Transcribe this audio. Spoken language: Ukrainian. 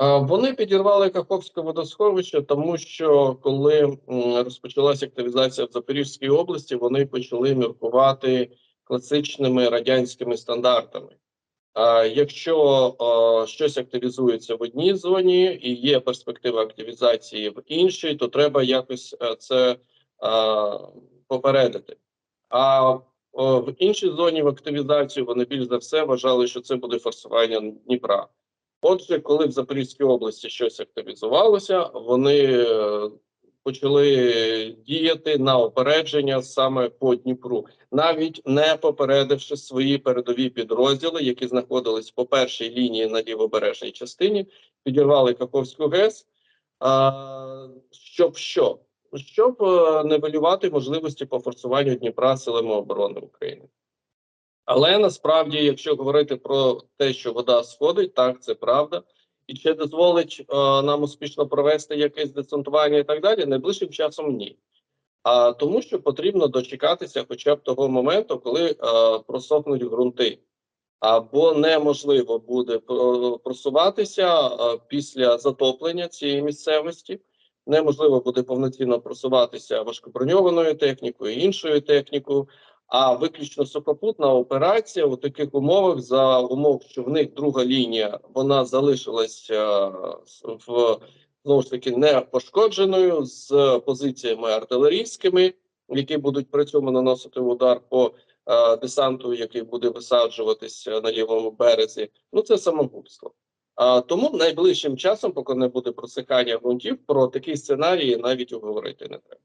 Вони підірвали Каховське водосховище, тому що коли розпочалася активізація в Запорізькій області, вони почали міркувати класичними радянськими стандартами. Якщо щось активізується в одній зоні і є перспектива активізації в іншій, то треба якось е, це попередити. А в іншій зоні в активізацію вони більш за все вважали, що це буде форсування Дніпра. Отже, коли в Запорізькій області щось активізувалося, вони е, почали діяти на опередження саме по Дніпру, навіть не попередивши свої передові підрозділи, які знаходились по першій лінії на лівобережній частині, підірвали Каховську ГЕС. А, щоб що? Щоб е, нивелювати можливості по форсуванню Дніпра силами оборони України. Але насправді, якщо говорити про те, що вода сходить, так це правда, і чи дозволить е, нам успішно провести якесь десантування і так далі, найближчим часом ні. А тому, що потрібно дочекатися, хоча б того моменту, коли е, просохнуть ґрунти, або неможливо буде просуватися е, після затоплення цієї місцевості. Неможливо буде повноцінно просуватися важкоброньованою технікою, іншою технікою. А виключно сухопутна операція у таких умовах, за умов, що в них друга лінія вона залишилася в знову ж таки не пошкодженою з позиціями артилерійськими, які будуть при цьому наносити удар по е, десанту, який буде висаджуватися на лівому березі. Ну це самогубство. А тому найближчим часом, поки не буде просихання ґрунтів, про такий сценарій навіть говорити не треба.